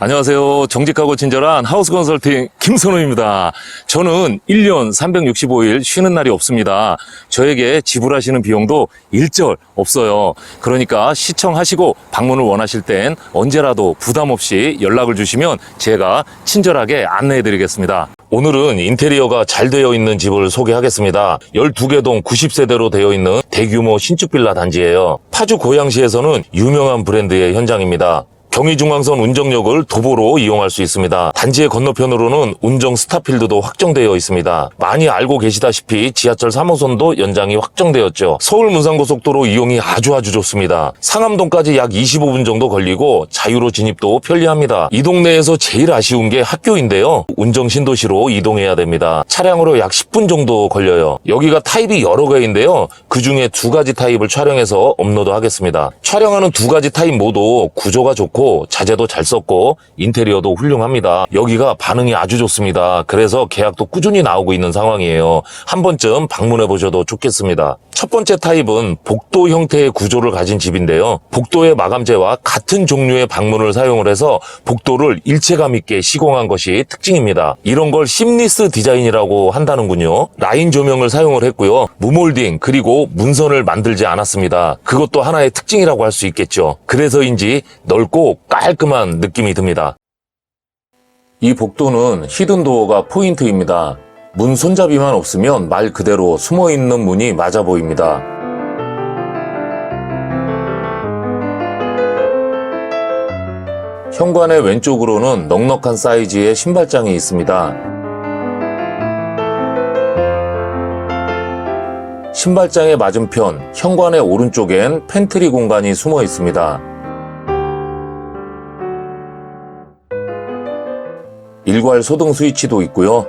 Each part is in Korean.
안녕하세요. 정직하고 친절한 하우스 컨설팅 김선호입니다. 저는 1년 365일 쉬는 날이 없습니다. 저에게 지불하시는 비용도 일절 없어요. 그러니까 시청하시고 방문을 원하실 땐 언제라도 부담 없이 연락을 주시면 제가 친절하게 안내해 드리겠습니다. 오늘은 인테리어가 잘 되어 있는 집을 소개하겠습니다. 12개 동 90세대로 되어 있는 대규모 신축 빌라 단지예요. 파주 고양시에서는 유명한 브랜드의 현장입니다. 경의중앙선 운정역을 도보로 이용할 수 있습니다. 단지의 건너편으로는 운정 스타필드도 확정되어 있습니다. 많이 알고 계시다시피 지하철 3호선도 연장이 확정되었죠. 서울 문산고속도로 이용이 아주 아주 좋습니다. 상암동까지 약 25분 정도 걸리고 자유로 진입도 편리합니다. 이 동네에서 제일 아쉬운 게 학교인데요. 운정 신도시로 이동해야 됩니다. 차량으로 약 10분 정도 걸려요. 여기가 타입이 여러 개인데요. 그 중에 두 가지 타입을 촬영해서 업로드 하겠습니다. 촬영하는 두 가지 타입 모두 구조가 좋고 자재도 잘 썼고 인테리어도 훌륭합니다. 여기가 반응이 아주 좋습니다. 그래서 계약도 꾸준히 나오고 있는 상황이에요. 한 번쯤 방문해 보셔도 좋겠습니다. 첫 번째 타입은 복도 형태의 구조를 가진 집인데요. 복도의 마감재와 같은 종류의 방문을 사용을 해서 복도를 일체감 있게 시공한 것이 특징입니다. 이런 걸 심리스 디자인이라고 한다는군요. 라인 조명을 사용을 했고요. 무몰딩 그리고 문선을 만들지 않았습니다. 그것도 하나의 특징이라고 할 수 있겠죠. 그래서인지 넓고 깔끔한 느낌이 듭니다. 이 복도는 히든도어가 포인트입니다. 문 손잡이만 없으면 말 그대로 숨어 있는 문이 맞아 보입니다. 현관의 왼쪽으로는 넉넉한 사이즈의 신발장이 있습니다. 신발장의 맞은편, 현관의 오른쪽엔 팬트리 공간이 숨어 있습니다. 일괄 소등 스위치도 있고요.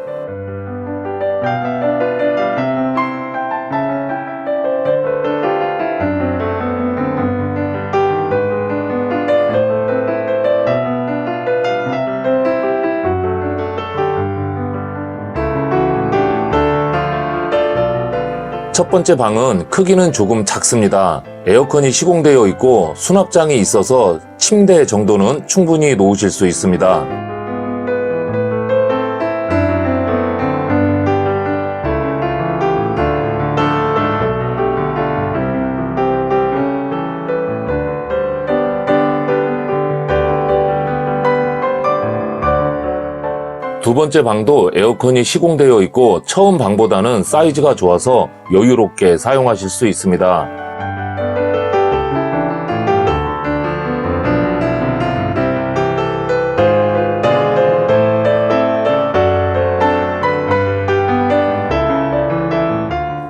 첫 번째 방은 크기는 조금 작습니다. 에어컨이 시공되어 있고 수납장이 있어서 침대 정도는 충분히 놓으실 수 있습니다. 번째 방도 에어컨이 시공되어 있고 처음 방보다는 사이즈가 좋아서 여유롭게 사용하실 수 있습니다.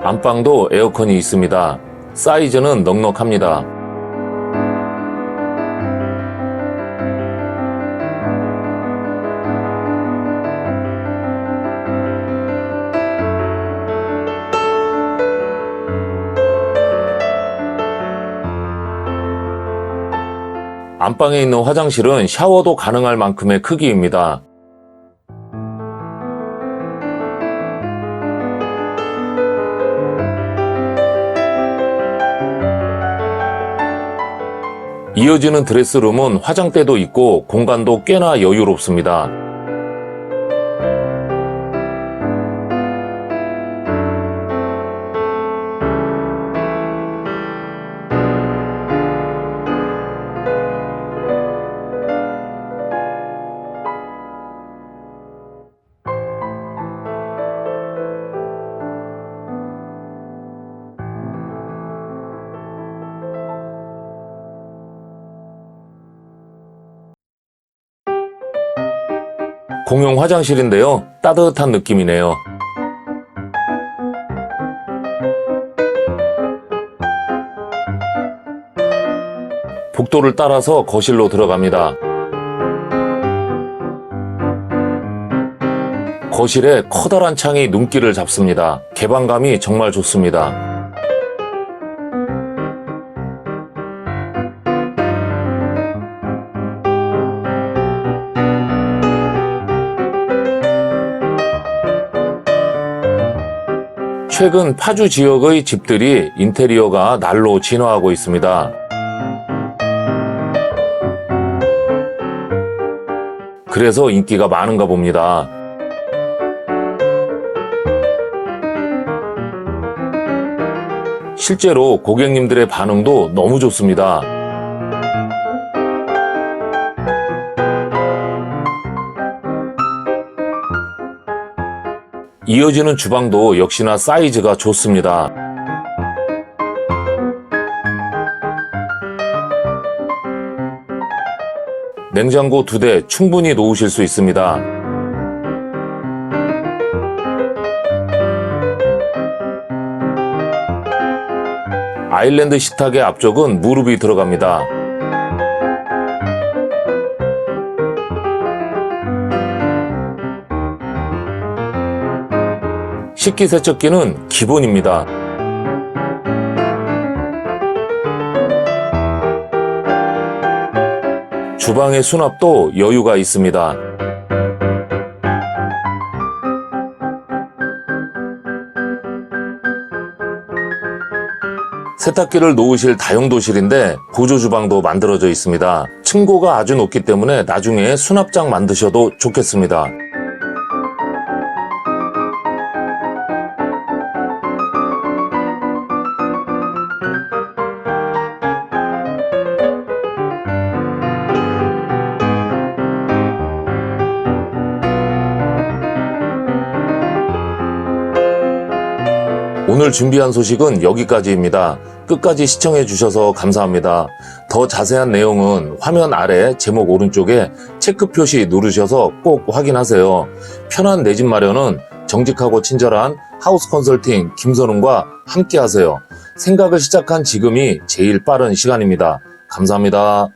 안방도 에어컨이 있습니다. 사이즈는 넉넉합니다. 안방에 있는 화장실은 샤워도 가능할 만큼의 크기입니다. 이어지는 드레스룸은 화장대도 있고 공간도 꽤나 여유롭습니다. 공용 화장실인데요. 따뜻한 느낌이네요. 복도를 따라서 거실로 들어갑니다. 거실에 커다란 창이 눈길을 잡습니다. 개방감이 정말 좋습니다. 최근 파주 지역의 집들이 인테리어가 날로 진화하고 있습니다. 그래서 인기가 많은가 봅니다. 실제로 고객님들의 반응도 너무 좋습니다. 이어지는 주방도 역시나 사이즈가 좋습니다. 냉장고 두 대 충분히 놓으실 수 있습니다. 아일랜드 식탁의 앞쪽은 무릎이 들어갑니다. 식기세척기는 기본입니다. 주방의 수납도 여유가 있습니다. 세탁기를 놓으실 다용도실인데 보조 주방도 만들어져 있습니다. 층고가 아주 높기 때문에 나중에 수납장 만드셔도 좋겠습니다. 오늘 준비한 소식은 여기까지입니다. 끝까지 시청해 주셔서 감사합니다. 더 자세한 내용은 화면 아래 제목 오른쪽에 체크 표시 누르셔서 꼭 확인하세요. 편한 내 집 마련은 정직하고 친절한 하우스 컨설팅 김선웅과 함께 하세요. 생각을 시작한 지금이 제일 빠른 시간입니다. 감사합니다.